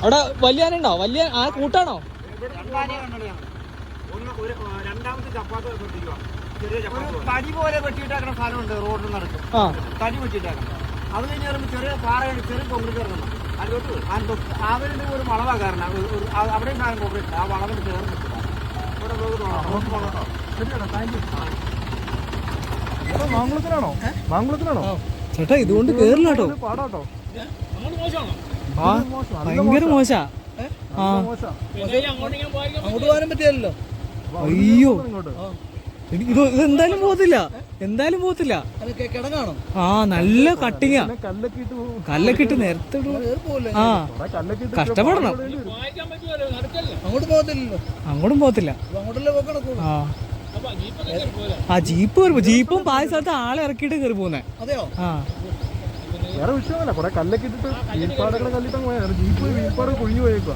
അവിടെ വലിയ ആനുണ്ടോ വലിയ ആ കൂട്ടാണോ? തടി പോലെ വെട്ടിയിട്ടാക്കുന്ന സ്ഥലമുണ്ട് റോഡിൽ നടക്കും. ആ. തടി വെട്ടിയിട്ടാക്കണം. അത് കഴിഞ്ഞ് വരുമ്പോൾ ചെറിയ പാറയാണ് ചെറിയ കോൺക്രീറ്റ് ഇറങ്ങണം അതിലോട്ട് അവരുടെ ഒരു വളവാ കാരണം. അവിടെ സാധനം കോൺക്രീറ്റ് ആ വളവിന് ചേർന്ന്. മാങ്കുളത്തിനാണോ മാങ്കുളത്തിനാണോ ചേട്ടാ ഇതുകൊണ്ട് കേറില്ല കേട്ടോ. പാടാട്ടോ. ആ ഭയങ്കര മോശാ. ആ. അങ്ങോട്ട് പോകാനും പറ്റിയല്ലോ അയ്യോ. ഇങ്ങോട്ട് ഇത് ഇത് എന്തായാലും പോകത്തില്ല. എന്തായാലും പോകത്തില്ല. ആ നല്ല കട്ടിങ്ങാ. കല്ലക്കിട്ട് കല്ലൊക്കെ ഇട്ട് പോലെ ആ. കഷ്ടപ്പെടണം. അങ്ങോട്ട് പോകത്തില്ല. ആ. ആ ജീപ്പ് കയറി ജീപ്പും പായ സ്ഥലത്ത് ആളെ ഇറക്കിയിട്ട് കയറി പോകുന്നേ അതെയോ? ആ. വേറെ വിഷയമല്ല. കുറെ കല്ലൊക്കെ ഇട്ടിട്ട് വീൽപ്പാടുകളെ കല്ലിട്ട് പോയാണ് ജീപ്പ് വീൽപ്പാട് കുഴിഞ്ഞു പോയേക്കുക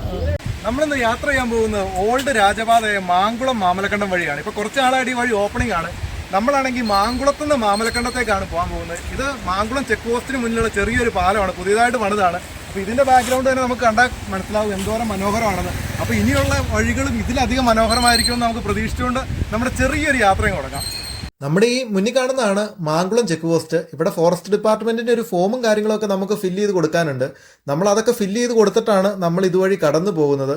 നമ്മളിന്ന് യാത്ര ചെയ്യാൻ പോകുന്നത് ഓൾഡ് രാജപാതയായ മാങ്കുളം മാമലക്കണ്ടം വഴിയാണ്. ഇപ്പൊ കുറച്ച് നാളായിട്ട് ഈ വഴി ഓപ്പണിംഗ് ആണ്. നമ്മളാണെങ്കിൽ മാങ്കുളത്തു നിന്ന് മാമലക്കണ്ടത്തേക്കാണ് പോകാൻ പോകുന്നത്. ഇത് മാങ്കുളം ചെക്ക് പോസ്റ്റിന് മുന്നിലുള്ള ചെറിയൊരു പാലമാണ്. പുതിയതായിട്ട് പണിതാണ് അപ്പൊ ഇതിന്റെ ബാക്ക്ഗ്രൗണ്ട് തന്നെ നമുക്ക് കണ്ടാൽ മനസ്സിലാവും എന്തോരം മനോഹരമാണെന്ന്. അപ്പൊ ഇനിയുള്ള വഴികളും ഇതിലധികം മനോഹരമായിരിക്കുമെന്ന് നമുക്ക് പ്രതീക്ഷിച്ചുകൊണ്ട് നമ്മുടെ ചെറിയൊരു യാത്രയും തുടങ്ങാം. നമ്മുടെ ഈ മുന്നിൽ കാണുന്നതാണ് മാങ്കുളം ചെക്ക് പോസ്റ്റ്. ഇവിടെ ഫോറസ്റ്റ് ഡിപ്പാർട്ട്മെന്റിന്റെ ഒരു ഫോമും കാര്യങ്ങളൊക്കെ നമുക്ക് ഫില്ല് ചെയ്ത് കൊടുക്കാനുണ്ട്. നമ്മൾ അതൊക്കെ ഫില്ല് ചെയ്ത് കൊടുത്തിട്ടാണ് നമ്മൾ ഇതുവഴി കടന്നു പോകുന്നത്.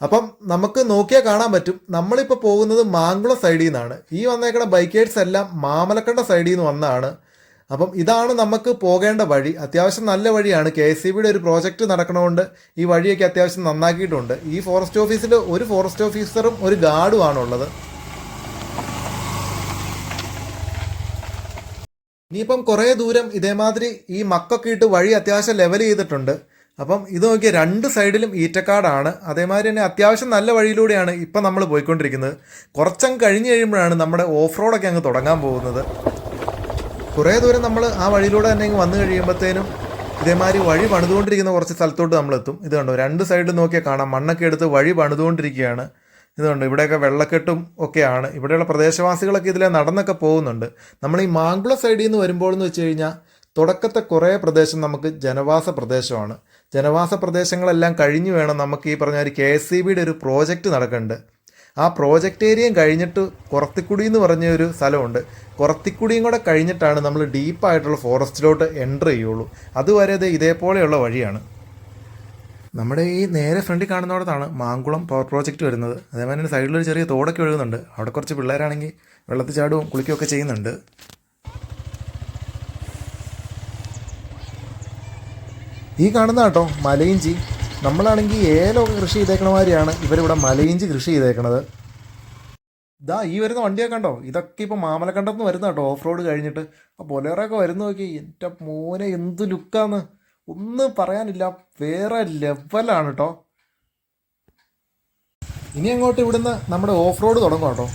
അപ്പം നമുക്ക് നോക്കിയാൽ കാണാൻ പറ്റും. നമ്മളിപ്പോൾ പോകുന്നത് മാങ്കുളം സൈഡിൽ നിന്നാണ് ഈ വന്നേക്കണ ബൈക്കേഴ്സ് എല്ലാം മാമലക്കണ്ട സൈഡിൽ നിന്ന് വന്നതാണ് അപ്പം ഇതാണ് നമുക്ക് പോകേണ്ട വഴി. അത്യാവശ്യം നല്ല വഴിയാണ്. കെ എസ് സി ബിയുടെ ഒരു പ്രോജക്റ്റ് നടക്കണമുണ്ട് ഈ വഴിയൊക്കെ അത്യാവശ്യം നന്നാക്കിയിട്ടുണ്ട്. ഈ ഫോറസ്റ്റ് ഓഫീസിൽ ഒരു ഫോറസ്റ്റ് ഓഫീസറും ഒരു ഗാർഡും ഇനിയിപ്പം കുറേ ദൂരം ഇതേമാതിരി ഈ മക്കൊക്കെ ഇട്ട് വഴി അത്യാവശ്യം ലെവൽ ചെയ്തിട്ടുണ്ട്. അപ്പം ഇത് നോക്കിയാൽ രണ്ട് സൈഡിലും ഈറ്റക്കാടാണ്. അതേമാതിരി തന്നെ അത്യാവശ്യം നല്ല വഴിയിലൂടെയാണ് ഇപ്പം നമ്മൾ പോയിക്കൊണ്ടിരിക്കുന്നത്. കുറച്ചങ്ങ് കഴിഞ്ഞ് കഴിയുമ്പോഴാണ് നമ്മുടെ ഓഫ് റോഡൊക്കെ അങ്ങ് തുടങ്ങാൻ പോകുന്നത്. കുറേ ദൂരം നമ്മൾ ആ വഴിയിലൂടെ തന്നെ വന്നു കഴിയുമ്പോഴത്തേനും ഇതേമാതിരി വഴി പണിതുകൊണ്ടിരിക്കുന്ന കുറച്ച് സ്ഥലത്തോട്ട് നമ്മൾ എത്തും ഇത് കണ്ടോ? രണ്ട് സൈഡിൽ നോക്കിയാൽ കാണാം. മണ്ണൊക്കെ എടുത്ത് വഴി പണിതുകൊണ്ടിരിക്കുകയാണ്. ഇത് കണ്ടോ ഇവിടെയൊക്കെ വെള്ളക്കെട്ടും ഒക്കെയാണ്. ഇവിടെയുള്ള പ്രദേശവാസികളൊക്കെ ഇതിലെ നടന്നൊക്കെ പോകുന്നുണ്ട്. നമ്മൾ ഈ മാങ്കുള സൈഡിൽ നിന്ന് വരുമ്പോൾ എന്ന് വെച്ച് കഴിഞ്ഞാൽ തുടക്കത്തെ കുറേ പ്രദേശം നമുക്ക് ജനവാസ പ്രദേശമാണ്. ജനവാസ പ്രദേശങ്ങളെല്ലാം കഴിഞ്ഞു വേണം നമുക്ക് ഈ പറഞ്ഞ ഒരു കെ എസ് സി ബിയുടെ ഒരു പ്രോജക്റ്റ് നടക്കുന്നുണ്ട്. ആ പ്രോജക്റ്റ് ഏരിയയും കഴിഞ്ഞിട്ട് കുറത്തിക്കുടി എന്ന് പറഞ്ഞ ഒരു സ്ഥലമുണ്ട്. കുറത്തിക്കുടിയും കൂടെ കഴിഞ്ഞിട്ടാണ് നമ്മൾ ഡീപ്പായിട്ടുള്ള ഫോറസ്റ്റിലോട്ട് എന്റർ ചെയ്യുള്ളൂ. അതുവരെ ഇത് ഇതേപോലെയുള്ള വഴിയാണ്. നമ്മുടെ ഈ നേരെ ഫ്രണ്ടിൽ കാണുന്നിടത്താണ് മാങ്കുളം പവർ പ്രോജക്റ്റ് വരുന്നത്. അതേപോലെ തന്നെ സൈഡിലൊരു ചെറിയ തോടൊക്കെ ഒഴുകുന്നുണ്ട്. അവിടെ കുറച്ച് പിള്ളേരാണെങ്കിൽ വെള്ളത്തിൽ ചാടുകയും കുളിക്കുകയൊക്കെ ചെയ്യുന്നുണ്ട്. ഈ കാണുന്ന കേട്ടോ മലയിഞ്ചി. നമ്മളാണെങ്കിൽ ഏലമൊക്കെ കൃഷി ചെയ്തേക്കണ മാതിരിയാണ് ഇവരിവിടെ മലയിഞ്ചി കൃഷി ചെയ്തേക്കണത്. ഇതാ ഈ വരുന്ന വണ്ടിയൊക്കെ കണ്ടോ? ഇതൊക്കെ ഇപ്പോൾ മാമലക്കണ്ടത്ത് നിന്ന് വരുന്ന കേട്ടോ. ഓഫ് റോഡ് കഴിഞ്ഞിട്ട്. ആ പൊലേറൊക്കെ വരുന്ന നോക്കി എന്റെ മോനെ എന്ത് ലുക്കാന്ന് ഒന്നും പറയാനില്ല. വേറെ ലെവലാണ് കേട്ടോ ഇനി അങ്ങോട്ട് ഇവിടുന്ന് നമ്മുടെ ഓഫ് റോഡ് തുടങ്ങും കേട്ടോ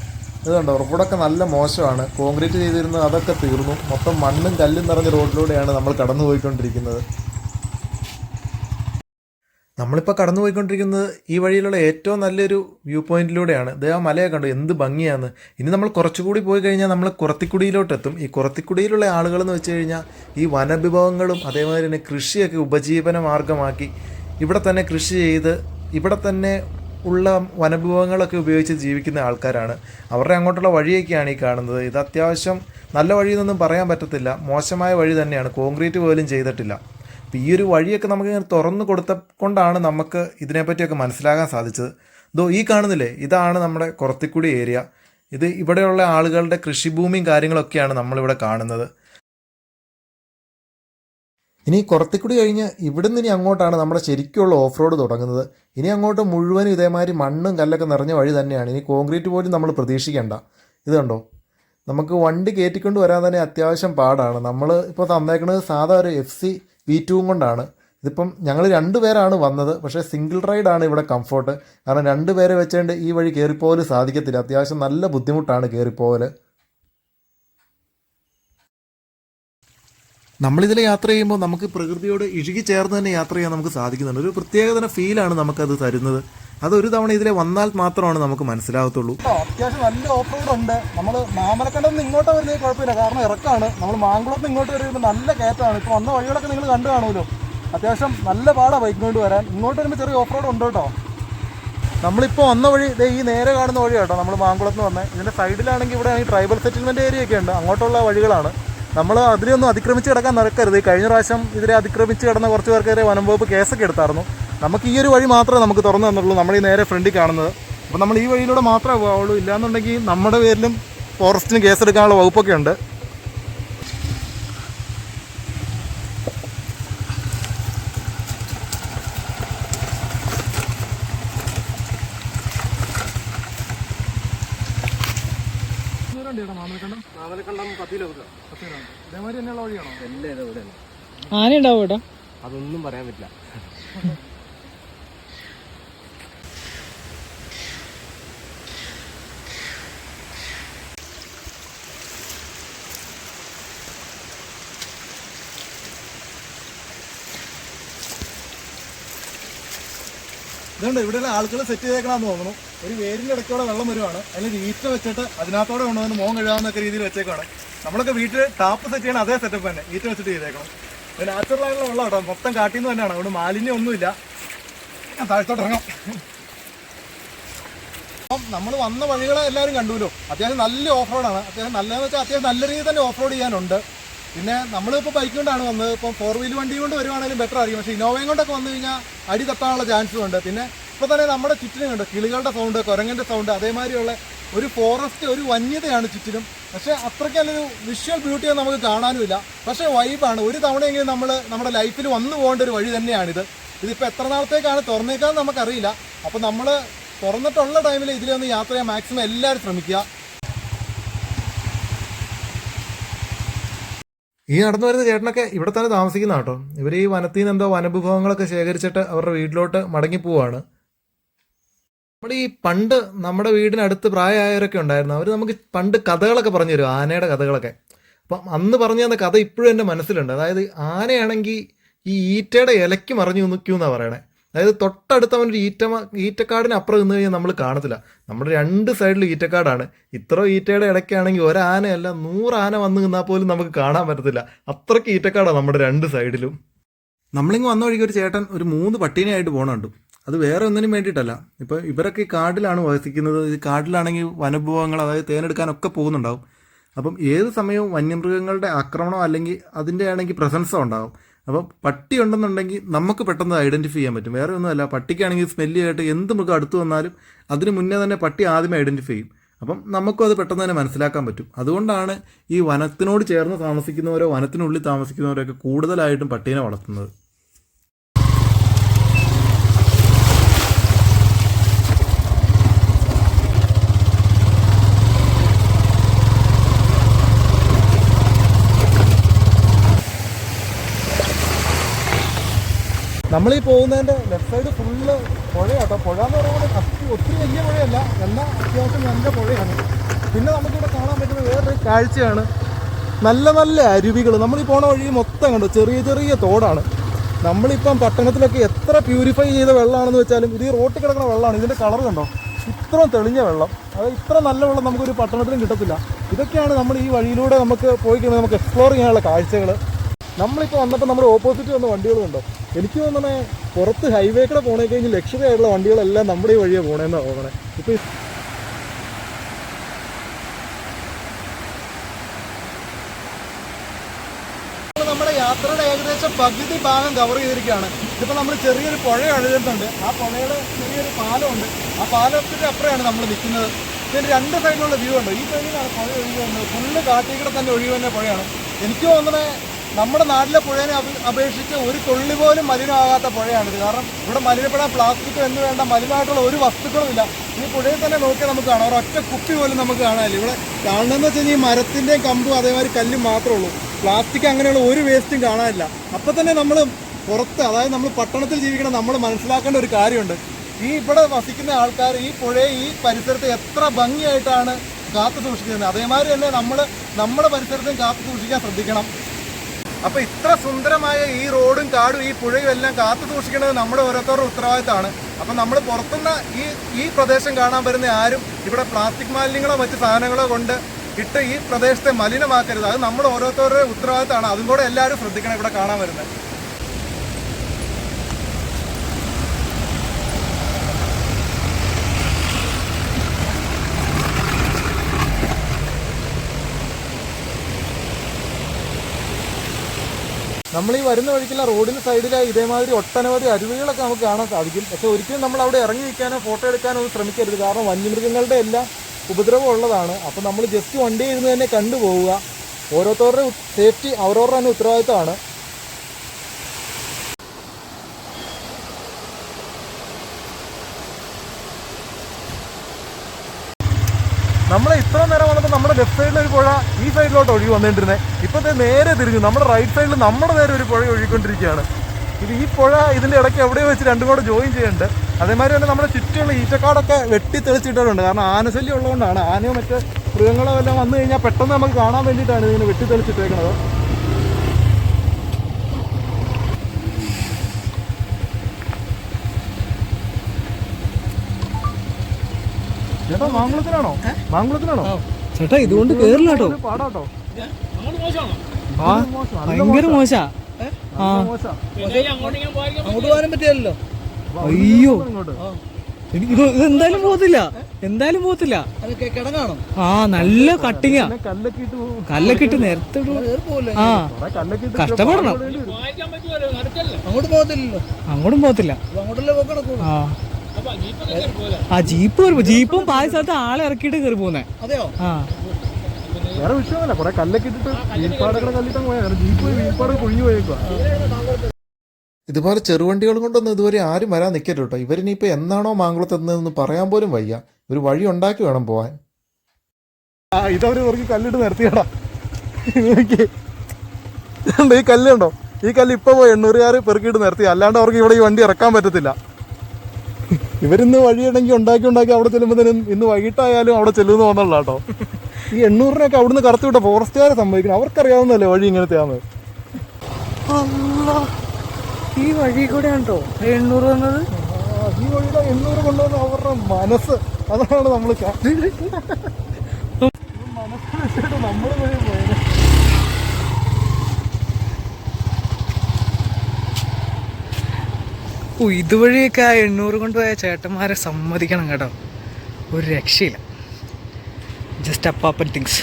ഇത് കണ്ടോ റോഡൊക്കെ നല്ല മോശമാണ്. കോൺക്രീറ്റ് ചെയ്തിരുന്നത് അതൊക്കെ തീർന്നു. മൊത്തം മണ്ണും കല്ലും നിറഞ്ഞ റോഡിലൂടെയാണ് നമ്മൾ കടന്നു പോയിക്കൊണ്ടിരിക്കുന്നത് നമ്മളിപ്പോൾ കടന്നു പോയിക്കൊണ്ടിരിക്കുന്നത് ഈ വഴിയിലുള്ള ഏറ്റവും നല്ലൊരു വ്യൂ പോയിന്റിലൂടെയാണ്. ഇത് ആ മലയെ കണ്ടു? എന്ത് ഭംഗിയാണ് ഇനി നമ്മൾ കുറച്ചുകൂടി പോയി കഴിഞ്ഞാൽ നമ്മൾ കുറത്തിക്കുടിയിലോട്ടെത്തും. ഈ കുറത്തിക്കുടിയിലുള്ള ആളുകൾ എന്ന് വെച്ച് കഴിഞ്ഞാൽ ഈ വനവിഭവങ്ങളും അതേമാതിരി തന്നെ കൃഷിയൊക്കെ ഉപജീവന മാർഗമാക്കി ഇവിടെ തന്നെ കൃഷി ചെയ്ത് ഇവിടെ തന്നെ ഉള്ള വനവിഭവങ്ങളൊക്കെ ഉപയോഗിച്ച് ജീവിക്കുന്ന ആൾക്കാരാണ്. അവരുടെ അങ്ങോട്ടുള്ള വഴിയൊക്കെയാണ് ഈ കാണുന്നത്. ഇത് അത്യാവശ്യം നല്ല വഴിയെന്നൊന്നും പറയാൻ പറ്റത്തില്ല. മോശമായ വഴി തന്നെയാണ്. കോൺക്രീറ്റ് പോലും ചെയ്തിട്ടില്ല. അപ്പോൾ ഈ ഒരു വഴിയൊക്കെ നമുക്ക് ഇങ്ങനെ തുറന്നു കൊടുത്ത കൊണ്ടാണ് നമുക്ക് ഇതിനെപ്പറ്റിയൊക്കെ മനസ്സിലാകാൻ സാധിച്ചത്. ഇതോ ഈ കാണുന്നില്ലേ? ഇതാണ് നമ്മുടെ കുറത്തിക്കുടി ഏരിയ. ഇത് ഇവിടെയുള്ള ആളുകളുടെ കൃഷിഭൂമിയും കാര്യങ്ങളൊക്കെയാണ് നമ്മളിവിടെ കാണുന്നത്. ഇനി കുറത്തിക്കുടി കഴിഞ്ഞ് ഇവിടുന്ന് ഇനി അങ്ങോട്ടാണ് നമ്മുടെ ശരിക്കുള്ള ഓഫ് റോഡ് തുടങ്ങുന്നത്. ഇനി അങ്ങോട്ട് മുഴുവനും ഇതേമാതിരി മണ്ണും കല്ലൊക്കെ നിറഞ്ഞ വഴി തന്നെയാണ്. ഇനി കോൺക്രീറ്റ് പോലും നമ്മൾ പ്രതീക്ഷിക്കേണ്ട. ഇത് കണ്ടോ? നമുക്ക് വണ്ടി കയറ്റിക്കൊണ്ട് വരാൻ തന്നെ അത്യാവശ്യം പാടാണ്. നമ്മൾ ഇപ്പോൾ തന്നേക്കുന്നത് സാധാ ഒരു എഫ് സി വി ടുവും കൊണ്ടാണ്. ഇതിപ്പം ഞങ്ങൾ രണ്ട് പേരാണ് വന്നത്. പക്ഷേ സിംഗിൾ റൈഡാണ് ഇവിടെ കംഫോർട്ട് കാരണം രണ്ട് പേരെ വെച്ചുകൊണ്ട് ഈ വഴി കയറിപ്പോകൽ സാധിക്കത്തില്ല. അത്യാവശ്യം നല്ല ബുദ്ധിമുട്ടാണ് കയറിപ്പോകൽ നമ്മളിതിൽ യാത്ര ചെയ്യുമ്പോൾ നമുക്ക് പ്രകൃതിയോട് ഇഴുകി ചേർന്ന് തന്നെ യാത്ര ചെയ്യാൻ നമുക്ക് സാധിക്കുന്നുണ്ട്. ഒരു പ്രത്യേകതരം ഫീലാണ് നമുക്കത് തരുന്നത്. അതൊരു തവണ ഇതിലെ വന്നാൽ മാത്രമാണ് നമുക്ക് മനസ്സിലാകത്തുള്ളൂ. അത്യാവശ്യം നല്ല ഓഫ് റോഡ് ഉണ്ട്. നമ്മൾ മാമലക്കണ്ടം നിന്ന് ഇങ്ങോട്ട് വരുന്നത് കുഴപ്പമില്ല. കാരണം ഇറക്കാണ്. നമ്മൾ മാങ്കുളത്ത് ഇങ്ങോട്ട് വരുമ്പോൾ നല്ല കയറ്റമാണ് ഇപ്പോൾ വന്ന വഴികളൊക്കെ നിങ്ങൾ കണ്ടു കാണുമല്ലോ. അത്യാവശ്യം നല്ല പാടാ ബൈക്ക് കൊണ്ട് വരാൻ. ഇങ്ങോട്ട് വരുമ്പോൾ ചെറിയ ഓഫ് റോഡ് ഉണ്ട് കേട്ടോ. നമ്മളിപ്പോൾ വന്ന വഴി ഇതേ ഈ നേരെ കാണുന്ന വഴി കേട്ടോ നമ്മൾ മാങ്കുളത്ത് നിന്ന് വന്നത് ഇതിന്റെ സൈഡിലാണെങ്കിൽ ഇവിടെ ഈ ട്രൈബൽ സെറ്റിൽമെന്റ് ഏരിയ ഒക്കെ ഉണ്ട്. അങ്ങോട്ടുള്ള വഴികളാണ്. നമ്മൾ അതിലൊന്നും അതിക്രമിച്ച് കിടക്കാൻ നടക്കരുത്. കഴിഞ്ഞ പ്രാവശ്യം ഇതിലെ അതിക്രമിച്ച് കിടന്ന കുറച്ച് പേർക്കെതിരെ വനം വകുപ്പ് കേസൊക്കെ എടുത്തായിരുന്നു. നമുക്ക് ഈ ഒരു വഴി മാത്രമേ നമുക്ക് തുറന്നു തന്നുള്ളൂ. നമ്മൾ ഈ നേരെ ഫ്രണ്ടിൽ കാണുന്നത്. അപ്പോൾ നമ്മൾ ഈ വഴിയിലൂടെ മാത്രമേ പോവുള്ളൂ ഇല്ലാന്നുണ്ടെങ്കിൽ നമ്മുടെ പേരിലും ഫോറസ്റ്റിന് കേസെടുക്കാനുള്ള വകുപ്പൊക്കെ ഉണ്ട്. ഏട്ടാ അതൊന്നും പറയാൻ പറ്റില്ല. ഇതുകൊണ്ട് ഇവിടെയുള്ള ആളുകൾ സെറ്റ് ചെയ്തേക്കണമെന്ന് തോന്നുന്നു. ഒരു വേരിന്റെ ഇടയ്ക്കൂടെ വെള്ളം വരുവാണ്. അതിൽ ഈറ്റ വെച്ചിട്ട് അതിനകത്തോടെ കൊണ്ടുവന്ന് മോൻ കഴുകാവുന്നൊക്കെ രീതിയിൽ വെച്ചേക്കാണ് നമ്മളൊക്കെ വീട്ടിൽ ടാപ്പ് സെറ്റ് ചെയ്യണം അതേ സെറ്റപ്പ് തന്നെ. ഈറ്റ വെച്ചിട്ട് ചെയ്തേക്കണം. ഇത് നാച്ചുറൽ ആയിട്ടുള്ള വെള്ളം കേട്ടോ. മൊത്തം കാട്ടിൽ നിന്ന് തന്നെയാണ്. അതുകൊണ്ട് മാലിന്യം ഒന്നുമില്ല. ഞാൻ താഴത്തോട്ട് ഇറങ്ങാം. അപ്പം നമ്മൾ വന്ന വഴികളെ എല്ലാവരും കണ്ടുല്ലോ. അത്യാവശ്യം നല്ല ഓഫ് റോഡാണ് അത്യാവശ്യം നല്ലതെന്ന് വെച്ചാൽ അത്യാവശ്യം നല്ല രീതിയിൽ തന്നെ ഓഫ് റോഡ് ചെയ്യാനുണ്ട്. പിന്നെ നമ്മളിപ്പോൾ ബൈക്ക് കൊണ്ടാണ് വന്നത്. ഇപ്പം ഫോർ വീൽ വണ്ടി കൊണ്ട് വരുവാണെങ്കിലും ബെറ്റർ ആയിരിക്കും. പക്ഷേ ഇന്നോവയും കൊണ്ടൊക്കെ വന്നു കഴിഞ്ഞാൽ അടി തട്ടാനുള്ള ചാൻസും ഉണ്ട്. പിന്നെ ഇപ്പോൾ തന്നെ നമ്മുടെ ചുറ്റിനും ഉണ്ട് കിളികളുടെ സൗണ്ട് കുരങ്ങന്റെ സൗണ്ട് അതേമാതിരിയുള്ള ഒരു ഫോറസ്റ്റ് ഒരു വന്യതയാണ് ചുറ്റിനും പക്ഷേ അത്രയ്ക്ക് നല്ലൊരു വിഷ്വൽ ബ്യൂട്ടിയൊന്നും നമുക്ക് കാണാനുമില്ല. പക്ഷേ വൈബാണ് ഒരു തവണയെങ്കിലും നമ്മൾ നമ്മുടെ ലൈഫിൽ വന്നു പോകേണ്ട ഒരു വഴി തന്നെയാണിത്. ഇതിപ്പോൾ എത്ര നാളത്തേക്കാണ് തുറന്നേക്കാന്ന് നമുക്കറിയില്ല. അപ്പോൾ നമ്മൾ തുറന്നിട്ടുള്ള ടൈമിൽ ഇതിലൊന്ന് യാത്ര ചെയ്യാൻ മാക്സിമം എല്ലാവരും ശ്രമിക്കുക. ഈ നടന്നു വരുന്ന ചേട്ടനൊക്കെ ഇവിടെ തന്നെ താമസിക്കുന്ന കേട്ടോ. ഇവർ ഈ വനത്തിൽ നിന്ന് എന്തോ വനവിഭവങ്ങളൊക്കെ ശേഖരിച്ചിട്ട് അവരുടെ വീട്ടിലോട്ട് മടങ്ങി പോവാണ്. നമ്മുടെ ഈ പണ്ട് നമ്മുടെ വീടിനടുത്ത് പ്രായമായവരൊക്കെ ഉണ്ടായിരുന്നു. അവർ നമുക്ക് പണ്ട് കഥകളൊക്കെ പറഞ്ഞു തരും ആനയുടെ കഥകളൊക്കെ. അപ്പം അന്ന് പറഞ്ഞു കഥ ഇപ്പോഴും എന്റെ മനസ്സിലുണ്ട്. അതായത് ആനയാണെങ്കിൽ ഈ ഈറ്റയുടെ ഇലയ്ക്ക് മറിഞ്ഞു നിൽക്കൂ എന്നാണ് പറയണേ. അതായത് തൊട്ടടുത്ത് ഒരു ഈറ്റ ഈറ്റക്കാടിന് അപ്പുറം നിന്ന് കഴിഞ്ഞാൽ നമ്മൾ കാണത്തില്ല. നമ്മൾ രണ്ട് സൈഡിൽ ഈറ്റക്കാടാണ്. ഇത്ര ഈറ്റയുടെ ഇടയ്ക്കാണെങ്കിൽ ഒരാനയല്ല നൂറ് ആന വന്നു നിന്നാൽ പോലും നമുക്ക് കാണാൻ പറ്റത്തില്ല. അത്രയ്ക്ക് ഈറ്റക്കാടാണ് നമ്മുടെ രണ്ട് സൈഡിലും നമ്മളിങ്ങ് വന്ന വഴിക്ക് ഒരു ചേട്ടൻ ഒരു മൂന്ന് പട്ടീനെയായിട്ട് പോകണുണ്ട് അത് വേറെ ഒന്നിനും വേണ്ടിയിട്ടല്ല. ഇപ്പോൾ ഇവരൊക്കെ ഈ കാട്ടിലാണ് വസിക്കുന്നത്. ഈ കാട്ടിലാണെങ്കിൽ വനഭൂവങ്ങൾ അതായത് തേനെടുക്കാനൊക്കെ പോകുന്നുണ്ടാവും. അപ്പം ഏത് സമയവും വന്യമൃഗങ്ങളുടെ ആക്രമണം അല്ലെങ്കിൽ അതിന്റെ ആണെങ്കിൽ പ്രസൻസോ ഉണ്ടാവും. അപ്പം പട്ടി ഉണ്ടെന്നുണ്ടെങ്കിൽ നമുക്ക് പെട്ടെന്ന് ഐഡന്റിഫൈ ചെയ്യാൻ പറ്റും. വേറെ ഒന്നുമല്ല പട്ടിക്കാണെങ്കിൽ സ്മെല്ല് ആയിട്ട് എന്ത് മൃഗം അടുത്ത് വന്നാലും അതിന് മുന്നേ തന്നെ പട്ടി ആദ്യമേ ഐഡന്റിഫൈ ചെയ്യും. അപ്പം നമുക്കും അത് പെട്ടെന്ന് തന്നെ മനസ്സിലാക്കാൻ പറ്റും. അതുകൊണ്ടാണ് ഈ വനത്തിനോട് ചേർന്ന് താമസിക്കുന്നവരോ വനത്തിനുള്ളിൽ താമസിക്കുന്നവരൊക്കെ കൂടുതലായിട്ടും പട്ടീനെ വളർത്തുന്നത്. നമ്മൾ ഈ പോകുന്നതിന്റെ ലെഫ്റ്റ് സൈഡ് ഫുള്ള് പുഴയാട്ടോ. പുഴ എന്ന് പറയുമ്പോൾ ഒത്തിരി വലിയ പുഴയല്ല. എന്നാൽ അത്യാവശ്യം നല്ല പുഴയാണ്. പിന്നെ നമുക്കിവിടെ കാണാൻ പറ്റുന്ന വേറൊരു കാഴ്ചയാണ്. നല്ല നല്ല അരുവികൾ നമ്മൾ ഈ പോണ വഴി മൊത്തം കണ്ടു? ചെറിയ ചെറിയ തോടാണ്. നമ്മളിപ്പം പട്ടണത്തിലൊക്കെ എത്ര പ്യൂരിഫൈ ചെയ്ത വെള്ളമാണെന്ന് വെച്ചാലും ഇത് ഈ റോട്ടിൽ കിടക്കുന്ന വെള്ളമാണ് ഇതിന്റെ കളർ കണ്ടോ? ഇത്രയും തെളിഞ്ഞ വെള്ളം. അത് ഇത്ര നല്ല വെള്ളം നമുക്കൊരു പട്ടണത്തിലും കിട്ടത്തില്ല. ഇതൊക്കെയാണ് നമ്മൾ ഈ വഴിയിലൂടെ നമുക്ക് പോയി കഴിഞ്ഞാൽ നമുക്ക് എക്സ്പ്ലോർ ചെയ്യാനുള്ള കാഴ്ചകൾ നമ്മളിപ്പോൾ വന്നപ്പോൾ നമ്മുടെ ഓപ്പോസിറ്റ് വന്ന വണ്ടികളുണ്ടോ? എനിക്ക് തോന്നണേ പുറത്ത് ഹൈവേ കൂടെ പോണേ കഴിഞ്ഞ് ലക്ഷറി ആയിട്ടുള്ള വണ്ടികളെല്ലാം നമ്മുടെ ഈ വഴിയാണ് പോണേന്നാണ് തോന്നണേ. ഇപ്പം നമ്മുടെ യാത്രയുടെ ഏകദേശം പകുതി ഭാഗം കവർ ചെയ്തിരിക്കുകയാണ്. ഇതിപ്പോൾ നമ്മൾ ചെറിയൊരു പുഴ ഒഴുകുന്നുണ്ട് ആ പുഴയുടെ ചെറിയൊരു പാലമുണ്ട്. ആ പാലത്തിന്റെ അപ്പുറമാണ് നമ്മൾ നിൽക്കുന്നത് ഇതിന്റെ രണ്ട് സൈഡിലുള്ള വ്യൂ ഉണ്ട്. ഈ സൈഡിലാണ് പുഴ ഒഴുകി വന്നത് ഫുള്ള് കാട്ടിക്കൂടെ തന്നെ ഒഴുകി വന്ന പുഴയാണ്. എനിക്ക് തോന്നുന്നത് നമ്മുടെ നാട്ടിലെ പുഴയെ അപേ- അപേക്ഷിച്ച് ഒരു തുള്ളി പോലും മലിനമാകാത്ത പുഴയാണിത് കാരണം ഇവിടെ മലിനപ്പെടാൻ പ്ലാസ്റ്റിക് എന്ന് വേണ്ട മലിനമായിട്ടുള്ള ഒരു വസ്തുക്കളും ഇല്ല ഈ പുഴയിൽ തന്നെ നോക്കിയാൽ നമുക്ക് കാണാം. ഒരൊറ്റ കുപ്പി പോലും നമുക്ക് കാണാനില്ല. ഇവിടെ കാണണമെന്ന് വെച്ച് കഴിഞ്ഞാൽ ഈ മരത്തിന്റെയും കമ്പും അതേമാതിരി കല്ലും മാത്രമേ ഉള്ളൂ. പ്ലാസ്റ്റിക് അങ്ങനെയുള്ള ഒരു വേസ്റ്റും കാണാനില്ല. അപ്പം തന്നെ നമ്മൾ പുറത്ത് അതായത് നമ്മൾ പട്ടണത്തിൽ ജീവിക്കണം നമ്മൾ മനസ്സിലാക്കേണ്ട ഒരു കാര്യമുണ്ട്. ഈ ഇവിടെ വസിക്കുന്ന ആൾക്കാർ ഈ പുഴയെ ഈ പരിസരത്തെ എത്ര ഭംഗിയായിട്ടാണ് കാത്തു സൂക്ഷിക്കുന്നത്. അതേമാതിരി തന്നെ നമ്മൾ നമ്മുടെ പരിസരത്തും കാത്തു സൂക്ഷിക്കാൻ ശ്രദ്ധിക്കണം. അപ്പൊ ഇത്ര സുന്ദരമായ ഈ റോഡും കാടും ഈ പുഴയും എല്ലാം കാത്തു സൂക്ഷിക്കുന്നത് നമ്മുടെ ഓരോരുത്തരുടെ ഉത്തരവാദിത്തമാണ്. അപ്പൊ നമ്മൾ പുറത്തുനിന്ന് ഈ ഈ പ്രദേശം കാണാൻ വരുന്ന ആരും ഇവിടെ പ്ലാസ്റ്റിക് മാലിന്യങ്ങളോ മറ്റു സാധനങ്ങളോ കൊണ്ട് ഇട്ട് ഈ പ്രദേശത്തെ മലിനമാക്കരുത്. അത് നമ്മുടെ ഓരോരുത്തരുടെ ഉത്തരവാദിത്തമാണ്. അതും കൂടെ എല്ലാവരും ശ്രദ്ധിക്കണം ഇവിടെ കാണാൻ വരുന്നത്. നമ്മൾ ഈ വരുന്ന വഴിക്കുള്ള റോഡിന് സൈഡിലായി ഇതേമാതിരി ഒട്ടനവധി അരുവികളൊക്കെ നമുക്ക് കാണാൻ സാധിക്കും. പക്ഷെ ഒരിക്കലും നമ്മൾ അവിടെ ഇറങ്ങി നിൽക്കാനോ ഫോട്ടോ എടുക്കാനോ ഒന്നും ശ്രമിക്കരുത്. കാരണം വന്യമൃഗങ്ങളുടെ എല്ലാം ഉപദ്രവം ഉള്ളതാണ്. അപ്പോൾ നമ്മൾ ജസ്റ്റ് വണ്ടി ഇരുന്ന് തന്നെ കണ്ടുപോവുക. ഓരോരുത്തരുടെ സേഫ്റ്റി അവരവരുടെ തന്നെ ഉത്തരവാദിത്തമാണ് നമ്മൾ ഇത്ര നേരം വന്നപ്പോൾ നമ്മുടെ ലെഫ്റ്റ് സൈഡിൽ ഒരു പുഴ ഈ സൈഡിലോട്ട് ഒഴുകി വന്നിട്ടിരുന്നത് ഇപ്പോഴത്തെ നേരെ തിരിഞ്ഞു. നമ്മുടെ റൈറ്റ് സൈഡിൽ നമ്മുടെ നേരെ ഒരു പുഴ ഒഴുകിക്കൊണ്ടിരിക്കുകയാണ്. ഇത് ഈ പുഴ ഇതിന്റെ ഇടയ്ക്ക് എവിടെ വെച്ച് രണ്ടും കൂടെ ജോയിൻ ചെയ്യുന്നുണ്ട് അതേമാതിരി തന്നെ നമ്മുടെ ചുറ്റുമുള്ള ഈച്ചക്കാടൊക്കെ വെട്ടി തെളിച്ചിട്ടിട്ടുണ്ട് കാരണം ആനശല്യം ഉള്ളതുകൊണ്ടാണ്. ആനയോ മറ്റ് മൃഗങ്ങളോ എല്ലാം വന്നു കഴിഞ്ഞാൽ പെട്ടെന്ന് നമുക്ക് കാണാൻ വേണ്ടിയിട്ടാണ് ഇതിനെ വെട്ടി തെളിച്ചിട്ടേക്കുന്നത് ചേട്ടാ മാങ്കുളത്തിനാണോ മാങ്കുളത്തിനാണോ ചേട്ടാ ഇതുകൊണ്ട് കേറില്ല കേട്ടോ ആ ഭയങ്കര മോശാ. ആ. അങ്ങോട്ട് അങ്ങോട്ട് പോകാനും പറ്റിയല്ലോ അയ്യോ. എനിക്ക് ഇത് ഇത് എന്തായാലും പോകത്തില്ല. എന്തായാലും പോകത്തില്ല. ആ നല്ല കട്ടിങ്ങാ കല്ലൊക്കെ ഇട്ട് നേരത്തെ ആ. കഷ്ടപ്പെടണം. അങ്ങോട്ട് പോകത്തില്ലല്ലോ. അങ്ങോട്ടും പോകത്തില്ല. ആ. ആ ജീപ്പ് കയറി ജീപ്പും പായ സ്ഥലത്ത് ആളെ ഇറക്കിയിട്ട് കയറി പോകുന്നേ അതെയോ? ആ. വേറെ വിഷയമല്ല കുറെ കല്ലൊക്കെ ഇട്ടിട്ട് വീൽപ്പാടൊക്കെ കല്ലിട്ട് പോയാ ജീപ്പ് വീൽപ്പാട് കുഴിഞ്ഞു പോയേക്കുക ഇതുപോലെ ചെറുവണ്ടികളും കൊണ്ടൊന്നും ഇതുവരെ ആരും വരാൻ നിൽക്കരുത് കേട്ടോ. ഇവരിനിപ്പോൾ എന്നാണോ മാങ്കുളത്ത് എത്തുന്നതെന്ന് പറയാൻ പോലും വയ്യ. ഒരു വഴി ഉണ്ടാക്കി വേണം പോവാൻ. ആ ഇതവര് കുറച്ച് കല്ലിട്ട് നിർത്തിയടാ. ഈ കല്ലുണ്ടോ? ഈ കല്ല് ഇപ്പൊ പോയി എണ്ണൂറുകാർ പെറുക്കിയിട്ട് നിർത്തി. അല്ലാണ്ട് അവർക്ക് ഇവിടെ ഈ വണ്ടി ഇറക്കാൻ പറ്റത്തില്ല. ഇവരിന്ന് വഴിയടങ്ങി ഉണ്ടാക്കി ഉണ്ടാക്കി അവിടെ ചെല്ലുമ്പോഴത്തേനും ഇന്ന് വൈകിട്ടായാലും അവിടെ ചെല്ലുമെന്ന് വന്നുള്ള കേട്ടോ. ഈ എണ്ണൂറിനൊക്കെ അവിടുന്ന് കടത്തി വിട്ട ഫോറസ്റ്റുകാരെ സംഭവിക്കണം. അവർക്കറിയാവുന്നല്ലേ വഴി ഇങ്ങനത്തെയാണ് ഈ വഴി കൂടെ ഉണ്ടോ എണ്ണൂറ് വന്നത് ഈ വഴിയുടെ എണ്ണൂറ് കൊണ്ടുവന്ന അവരുടെ മനസ്സ്. അതാണ് നമ്മൾ മനസ്സ് വെച്ചിട്ട് നമ്മുടെ വഴി പോയത് ഓ ഇതുവഴിയൊക്കെ ആ എണ്ണൂറ് കൊണ്ടുപോയ ചേട്ടന്മാരെ സമ്മതിക്കണം കേട്ടോ. ഒരു രക്ഷയില്ല. ജസ്റ്റ് അപ്പാപ്പൻ തിങ്സ്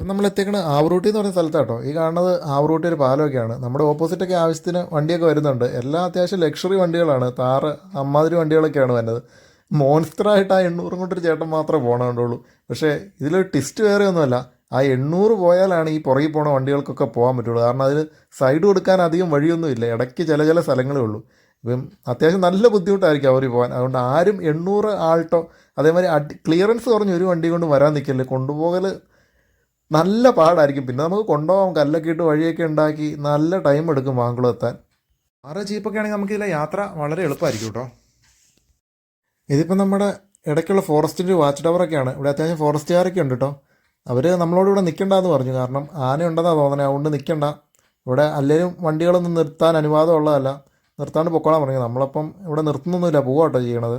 നമ്മൾ എത്തിക്കണ ആവറൂട്ടി എന്ന് പറഞ്ഞ സ്ഥലത്താട്ടോ. ഈ കാണുന്നത് ആവറൂട്ടി ഒരു പാലമൊക്കെയാണ്. നമ്മുടെ ഓപ്പോസിറ്റൊക്കെ ആവശ്യത്തിന് വണ്ടിയൊക്കെ വരുന്നുണ്ട്. എല്ലാ അത്യാവശ്യം ലക്ഷറി വണ്ടികളാണ്. താറ് അമ്മാതിരി വണ്ടികളൊക്കെയാണ് വരുന്നത്. മോൺസ്റ്ററായിട്ട് ആ എണ്ണൂറും കൊണ്ടൊരു ചേട്ടൻ മാത്രമേ പോകണുള്ളൂ പക്ഷേ ഇതിലൊരു ടിസ്റ്റ് വേറെ ഒന്നുമല്ല ആ എണ്ണൂറ് പോയാലാണ് ഈ പുറകിൽ പോണ വണ്ടികൾക്കൊക്കെ പോകാൻ പറ്റുള്ളൂ. കാരണം അതിൽ സൈഡ് കൊടുക്കാൻ അധികം വഴിയൊന്നുമില്ല ഇടയ്ക്ക് ചില ചില സ്ഥലങ്ങളേ ഉള്ളൂ. ഇപ്പം അത്യാവശ്യം നല്ല ബുദ്ധിമുട്ടായിരിക്കും അവർ പോകാൻ. അതുകൊണ്ട് ആരും എണ്ണൂറ് ആൾട്ടോ അതേമാതിരി അടി ക്ലിയറൻസ് കുറഞ്ഞ് ഒരു വണ്ടി കൊണ്ട് വരാൻ നിൽക്കില്ല. കൊണ്ടുപോകൽ നല്ല പാടായിരിക്കും. പിന്നെ നമുക്ക് കൊണ്ടുപോകാം. കല്ലൊക്കെ ഇട്ട് വഴിയൊക്കെ ഉണ്ടാക്കി നല്ല ടൈം എടുക്കും മാങ്കുളം എത്താൻ. ആറ് ജീപ്പൊക്കെ ആണെങ്കിൽ നമുക്ക് ഇതിലെ യാത്ര വളരെ എളുപ്പമായിരിക്കും കേട്ടോ. ഇതിപ്പോൾ നമ്മുടെ ഇടയ്ക്കുള്ള ഫോറസ്റ്റിന്റെ വാച്ച് ടവറൊക്കെയാണ്. ഇവിടെ അത്യാവശ്യം ഫോറസ്റ്റുകാരൊക്കെ ഉണ്ട് കേട്ടോ. അവർ നമ്മളോട് ഇവിടെ നിൽക്കണ്ടെന്ന് പറഞ്ഞു. കാരണം ആന ഉണ്ടെന്നാണ് തോന്നണേ. അതുകൊണ്ട് നിൽക്കണ്ട ഇവിടെ അല്ലേലും വണ്ടികളൊന്നും നിർത്താൻ അനുവാദം ഉള്ളതല്ല. നിർത്താണ്ട് പൊക്കോളാൻ പറഞ്ഞു. നമ്മളപ്പം ഇവിടെ നിർത്തുന്നൊന്നുമില്ല. പോവാട്ടോ ചെയ്യണത്.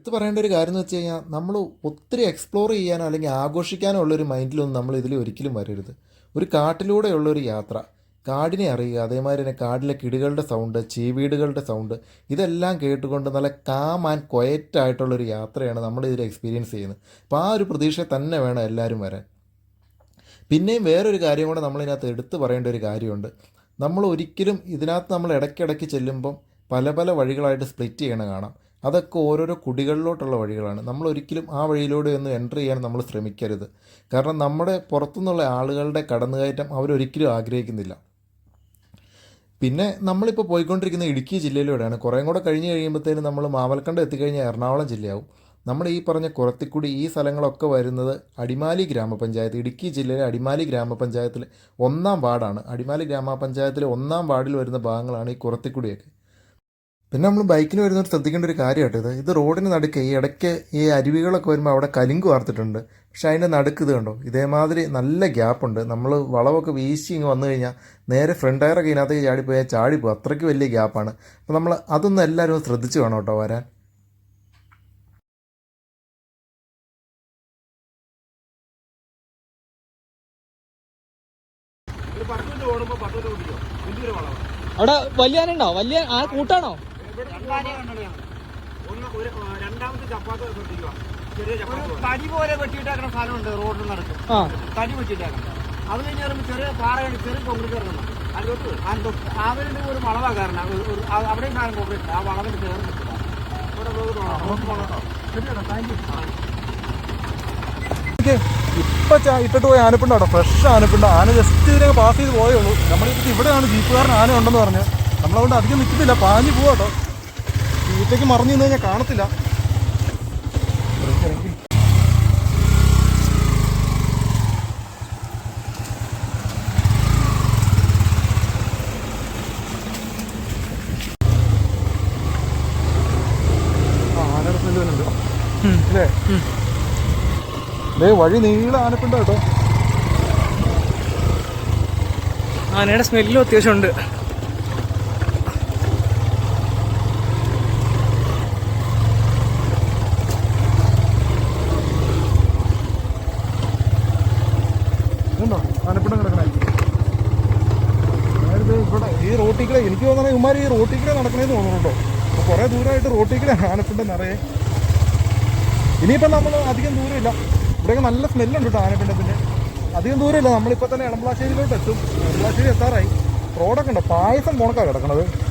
എടുത്ത് പറയേണ്ട ഒരു കാര്യം എന്ന് വെച്ച് കഴിഞ്ഞാൽ നമ്മൾ ഒത്തിരി എക്സ്പ്ലോർ ചെയ്യാനോ അല്ലെങ്കിൽ ആഘോഷിക്കാനോ ഉള്ളൊരു മൈൻഡിലൊന്നും നമ്മൾ ഇതിൽ ഒരിക്കലും വരരുത്. ഒരു കാട്ടിലൂടെയുള്ളൊരു യാത്ര. കാടിനെ അറിയുക അതേമാതിരി തന്നെ കാടിലെ കിടുകളുടെ സൗണ്ട് ചീവീടുകളുടെ സൗണ്ട് ഇതെല്ലാം കേട്ടുകൊണ്ട് നല്ല കാം ആൻഡ് ക്വയറ്റ് ആയിട്ടുള്ളൊരു യാത്രയാണ് നമ്മൾ എക്സ്പീരിയൻസ് ചെയ്യുന്നത്. അപ്പോൾ ആ ഒരു പ്രതീക്ഷ തന്നെ വേണം എല്ലാവരും വരാൻ. പിന്നെയും വേറൊരു കാര്യം കൂടെ നമ്മളിതിനകത്ത് എടുത്തു പറയേണ്ട ഒരു കാര്യമുണ്ട്. നമ്മൾ ഒരിക്കലും ഇതിനകത്ത് നമ്മൾ ഇടയ്ക്കിടയ്ക്ക് ചെല്ലുമ്പം പല പല വഴികളായിട്ട് സ്പ്ലിറ്റ് ചെയ്യണ കാണാം. അതൊക്കെ ഓരോരോ കുടികളിലോട്ടുള്ള വഴികളാണ്. നമ്മൾ ഒരിക്കലും ആ വഴിയിലൂടെ ഒന്നും എന്റർ ചെയ്യാൻ നമ്മൾ ശ്രമിക്കരുത്. കാരണം നമ്മുടെ പുറത്തുനിന്നുള്ള ആളുകളുടെ കടന്നുകയറ്റം അവരൊരിക്കലും ആഗ്രഹിക്കുന്നില്ല. പിന്നെ നമ്മളിപ്പോൾ പോയിക്കൊണ്ടിരിക്കുന്ന ഇടുക്കി ജില്ലയിലൂടെയാണ്. കുറേ കൂടെ കഴിഞ്ഞ് കഴിയുമ്പോഴത്തേനും നമ്മൾ മാവൽക്കണ്ടം എത്തിക്കഴിഞ്ഞാൽ എറണാകുളം ജില്ലയാവും. നമ്മൾ ഈ പറഞ്ഞ കുറത്തിക്കുടി ഈ സ്ഥലങ്ങളൊക്കെ വരുന്നത് അടിമാലി ഗ്രാമപഞ്ചായത്ത് ഇടുക്കി ജില്ലയിലെ അടിമാലി ഗ്രാമപഞ്ചായത്തിലെ ഒന്നാം വാർഡാണ്. അടിമാലി ഗ്രാമപഞ്ചായത്തിലെ ഒന്നാം വാർഡിൽ വരുന്ന ഭാഗങ്ങളാണ് ഈ കുറത്തിക്കുടിയൊക്കെ. പിന്നെ നമ്മൾ ബൈക്കിന് വരുന്നവർ ശ്രദ്ധിക്കേണ്ട ഒരു കാര്യമായിട്ട് ഇത്. ഇത് റോഡിന് നടുക്ക് ഈ ഇടയ്ക്ക് ഈ അരുവികളൊക്കെ വരുമ്പോൾ അവിടെ കലിങ്ക് വാർത്തിട്ടുണ്ട്. പക്ഷെ അതിന്റെ നടുക്ക് ഇത് കണ്ടോ? ഇതേമാതിരി നല്ല ഗ്യാപ്പുണ്ട്. നമ്മൾ വളവൊക്കെ വീശി ഇങ്ങ് വന്നു കഴിഞ്ഞാൽ നേരെ ഫ്രണ്ട് ടയറൊക്കെ ഇതിനകത്തേക്ക് ചാടിപ്പോയാൽ ചാടിപ്പോകും. അത്രയ്ക്ക് വലിയ ഗ്യാപ്പാണ്. അപ്പോൾ നമ്മൾ അതൊന്നും എല്ലാവരും ശ്രദ്ധിച്ച് വേണം കേട്ടോ വരാൻ. അവിടെ വലിയാനുണ്ടോ വലിയ ആ കൂട്ടാണോ? രണ്ടാമത്തെ ചപ്പാത്ത് ശ്രദ്ധിക്കുക തടി പോലെ വെട്ടിയിട്ടാക്കണ സ്ഥലമുണ്ട് റോഡിൽ നടക്കും. തടി വെട്ടിയിട്ടാക്കണം. അത് കഴിഞ്ഞ് വരുമ്പോൾ ചെറിയ പാറയാണ് ചെറിയ കോൺക്രീറ്റ് അതിന്റെ അവരുടെ ഒരു വളവാ കാരണം അവിടെ ഒരു- ആ- അവിടെയും സാധനം കോൺക്രീറ്റ് ആ വളവിന് ചേർന്ന് ഇപ്പൊ ഇട്ടിട്ട് പോയ ആനപ്പിണ്ട കേട്ടോ. ഫ്രഷ് ആനപ്പിണ്ട. ആന ജസ്റ്റ് ഇതിനെ പാസ് ചെയ്ത് പോയേ ഉള്ളൂ. നമ്മളിപ്പോൾ ഇവിടെയാണ് ജീപ്പുകാരൻ ആന ഉണ്ടെന്ന് പറഞ്ഞ്. നമ്മളതുകൊണ്ട് അധികം നിൽക്കുന്നില്ല പാഞ്ഞു പോവാട്ടോ വീട്ടിലേക്ക് മറിഞ്ഞു നിന്ന് കഴിഞ്ഞാൽ കാണത്തില്ല ആ, ആനയുടെ സ്മെല്ല് വരുന്നുണ്ട് അല്ലേ ദേ വഴി നീള ആനപ്പിണ്ട കേട്ടോ. ആനയുടെ സ്മെല്ലും അത്യാവശ്യം ഉണ്ട്. ഉണ്ടോ? ആനപ്പിണ്ടം കിടക്കണേ. അതായത് ഇവിടെ ഈ റോട്ടിൽ കൂടെ എനിക്ക് തോന്നണേ ഇവന്മാർ ഈ റോട്ടിൽ കൂടെ നടക്കണേന്ന് തോന്നുന്നുണ്ടോ. അപ്പോൾ കുറേ ദൂരമായിട്ട് റോട്ടിൽ കൂടെ ആനപ്പിണ്ടം നിറയെ. ഇനിയിപ്പം നമ്മൾ അധികം ദൂരമില്ല. ഇവിടെയൊക്കെ നല്ല സ്മെല്ലുണ്ട് കേട്ടോ ആനപ്പിണ്ടത്തിന്റെ. അധികം ദൂരമില്ല. നമ്മളിപ്പോൾ തന്നെ എളമ്പളാശ്ശേരിയിലോട്ട് എത്തും. എളമ്പളാശ്ശേരി എത്താറായി. റോഡൊക്കെ ഉണ്ടോ. പായസം പോണക്കാണ് കിടക്കണത്.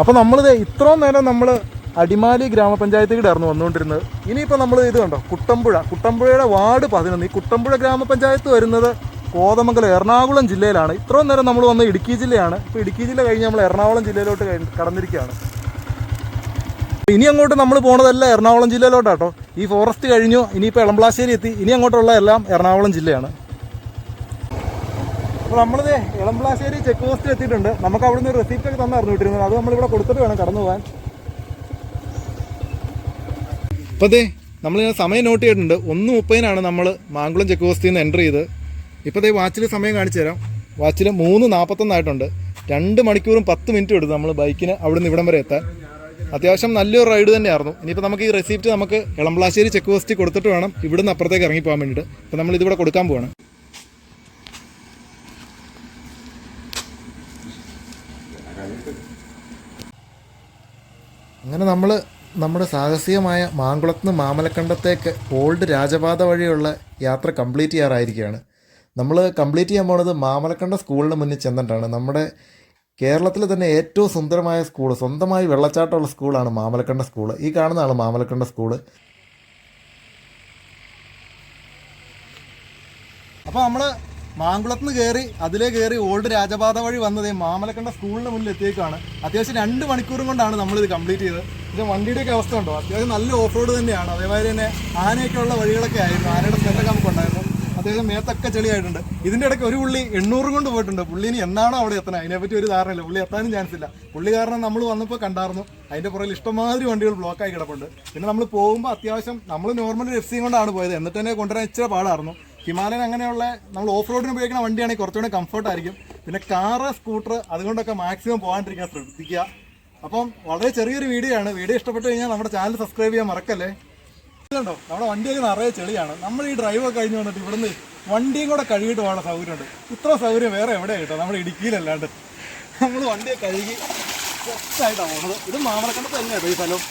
അപ്പോൾ നമ്മളിത് ഇത്രയും നേരം നമ്മൾ അടിമാലി ഗ്രാമപഞ്ചായത്തിൽ കൂടെയായിരുന്നു വന്നുകൊണ്ടിരുന്നത്. ഇനിയിപ്പോൾ നമ്മൾ ഇത് കണ്ടോ? കുട്ടമ്പുഴ. കുട്ടമ്പുഴയുടെ വാർഡ് പതിനൊന്ന്. ഈ കുട്ടമ്പുഴ ഗ്രാമപഞ്ചായത്ത് വരുന്നത് കോതമംഗലം എറണാകുളം ജില്ലയിലാണ്. ഇത്രയും നേരം നമ്മൾ വന്ന ഇടുക്കി ജില്ലയാണ്. ഇപ്പോൾ ഇടുക്കി ജില്ല കഴിഞ്ഞ് നമ്മൾ എറണാകുളം ജില്ലയിലോട്ട് കടന്നിരിക്കുകയാണ്. ഇനി അങ്ങോട്ട് നമ്മൾ പോണതല്ല എറണാകുളം ജില്ലയിലോട്ടാട്ടോ. ഈ ഫോറസ്റ്റ് കഴിഞ്ഞു ഇനിയിപ്പോൾ എളമ്പളാശ്ശേരി എത്തി. ഇനി അങ്ങോട്ടുള്ള എല്ലാം എറണാകുളം ജില്ലയാണ്. അപ്പോൾ നമ്മളിത് എളമ്പളാശ്ശേരി ചെക്ക് പോസ്റ്റിൽ എത്തിയിട്ടുണ്ട്. നമുക്ക് അവിടെ നിന്ന് റെസിപ്റ്റ് ഒക്കെ തന്നായിരുന്നു വിട്ടിരുന്നത് അത് നമ്മളിവിടെ കൊടുത്തിട്ട് വേണം കടന്നു പോകാൻ. അപ്പോൾ അതെ നമ്മളിങ്ങനെ സമയം നോട്ട് ചെയ്തിട്ടുണ്ട്. ഒന്ന് മുപ്പതിനാണ് നമ്മൾ മാങ്കുളം ചെക്ക് പോസ്റ്റിൽ നിന്ന് എന്റർ ചെയ്ത് ഇപ്പോൾ ഈ വാച്ചിൽ സമയം കാണിച്ചു തരാം. വാച്ചിൽ മൂന്ന് നാൽപ്പത്തൊന്നായിട്ടുണ്ട് രണ്ട് മണിക്കൂറും പത്ത് മിനിറ്റും എടുത്തു നമ്മൾ ബൈക്കിന് അവിടുന്ന് ഇവിടം വരെ എത്താൻ. അത്യാവശ്യം നല്ലൊരു റൈഡ് തന്നെയായിരുന്നു. ഇനിയിപ്പോൾ നമുക്ക് ഈ റെസിപ്റ്റ് നമുക്ക് എളമ്പളാശ്ശേരി ചെക്ക് പോസ്റ്റിൽ കൊടുത്തിട്ട് വേണം ഇവിടുന്ന് അപ്പുറത്തേക്ക് ഇറങ്ങി പോകാൻ വേണ്ടിയിട്ട്. അപ്പോൾ നമ്മൾ ഇതിവിടെ കൊടുക്കാൻ പോവാണ്. അങ്ങനെ നമ്മൾ നമ്മുടെ സാഹസികമായ മാങ്കുളത്ത് നിന്ന് മാമലക്കണ്ടത്തേക്ക് ഓൾഡ് രാജപാത വഴിയുള്ള യാത്ര കംപ്ലീറ്റ് ചെയ്യാറായിരിക്കുകയാണ്. നമ്മൾ കംപ്ലീറ്റ് ചെയ്യാൻ പോണത് മാമലക്കണ്ട സ്കൂളിന് മുന്നിൽ ചെന്നിട്ടാണ്. നമ്മുടെ കേരളത്തിലെ തന്നെ ഏറ്റവും സുന്ദരമായ സ്കൂൾ സ്വന്തമായി വെള്ളച്ചാട്ടമുള്ള സ്കൂളാണ് മാമലക്കണ്ട സ്കൂൾ ഈ കാണുന്നതാണ് മാമലക്കണ്ട സ്കൂൾ അപ്പോൾ നമ്മൾ മാങ്കുളത്ത് നിന്ന് കയറി അതിലേ കയറി ഓൾഡ് രാജപാത വഴി വന്നത് മാമലക്കണ്ട സ്കൂളിന് മുന്നിൽ എത്തിയേക്കാണ്. അത്യാവശ്യം രണ്ട് മണിക്കൂറും കൊണ്ടാണ് നമ്മളിത് കംപ്ലീറ്റ് ചെയ്തത്. ഇത് വണ്ടിയുടെയൊക്കെ അവസ്ഥ ഉണ്ടോ? അത്യാവശ്യം നല്ല ഓഫ് റോഡ് തന്നെയാണ്. അതേമാതിരി തന്നെ ആനയൊക്കെ ഉള്ള വഴികളൊക്കെ ആയിരുന്നു. ആനയുടെ സ്ഥലമൊക്കെ നമുക്ക് ഉണ്ടായിരുന്നു അത്യാവശ്യം മേത്തൊക്കെ ചെളിയായിട്ടുണ്ട്. ഇതിന്റെ ഇടയ്ക്ക് ഒരു പുള്ളി എണ്ണൂറ് കൊണ്ട് പോയിട്ടുണ്ട്. പുള്ളി ഇനി എന്നാണോ അവിടെ എത്തണേ? അതിനെപ്പറ്റി ഒരു ധാരണയില്ല. പുള്ളി എത്താനും ചാൻസ് ഇല്ല. പുള്ളി കാരണം നമ്മൾ വന്നപ്പോൾ കണ്ടായിരുന്നു. അതിന്റെ പുറകിൽ ഇഷ്ടമാതിരി വണ്ടികൾ ബ്ലോക്കായി കിടപ്പുണ്ട്. പിന്നെ നമ്മൾ പോകുമ്പോൾ അത്യാവശ്യം നമ്മൾ നോർമൽ എഫ് സി കൊണ്ടാണ് പോയത്. എന്നിട്ട് തന്നെ കൊണ്ടുവരാൻ ഇച്ചിരി പാടായിരുന്നു. ഹിമാലയൻ അങ്ങനെയുള്ള നമ്മൾ ഓഫ് റോഡിന് ഉപയോഗിക്കുന്ന വണ്ടിയാണെങ്കിൽ കുറച്ചുകൂടെ കംഫർട്ട് ആയിരിക്കും. പിന്നെ കാറ് സ്കൂട്ടർ അതുകൊണ്ടൊക്കെ മാക്സിമം പോകാണ്ടിരിക്കാൻ ശ്രദ്ധിക്കുക. അപ്പം വളരെ ചെറിയൊരു വീഡിയോ ആണ്. വീഡിയോ ഇഷ്ടപ്പെട്ടു കഴിഞ്ഞാൽ നമ്മുടെ ചാനൽ സബ്സ്ക്രൈബ് ചെയ്യാൻ മറക്കല്ലേ? ഇതുണ്ടോ നമ്മുടെ വണ്ടിയൊക്കെ നിറയെ ചെളിയാണ്. നമ്മൾ ഈ ഡ്രൈവ് ഒക്കെ കഴിഞ്ഞ് വന്നിട്ട് ഇവിടുന്ന് വണ്ടിയും കൂടെ കഴുകിയിട്ട് പോകാനുള്ള സൗകര്യമുണ്ട്. ഇത്ര സൗകര്യം വേറെ എവിടെയാണ് കിട്ടുക നമ്മുടെ ഇടുക്കിയിലല്ലാണ്ട്. നമ്മൾ വണ്ടിയെ കഴുകി ഫ്രഷായിട്ടാണ് പോകുന്നത്. ഇത് മാമലക്കണ്ടത്ത് തന്നെയാണ് ഈ സ്ഥലം.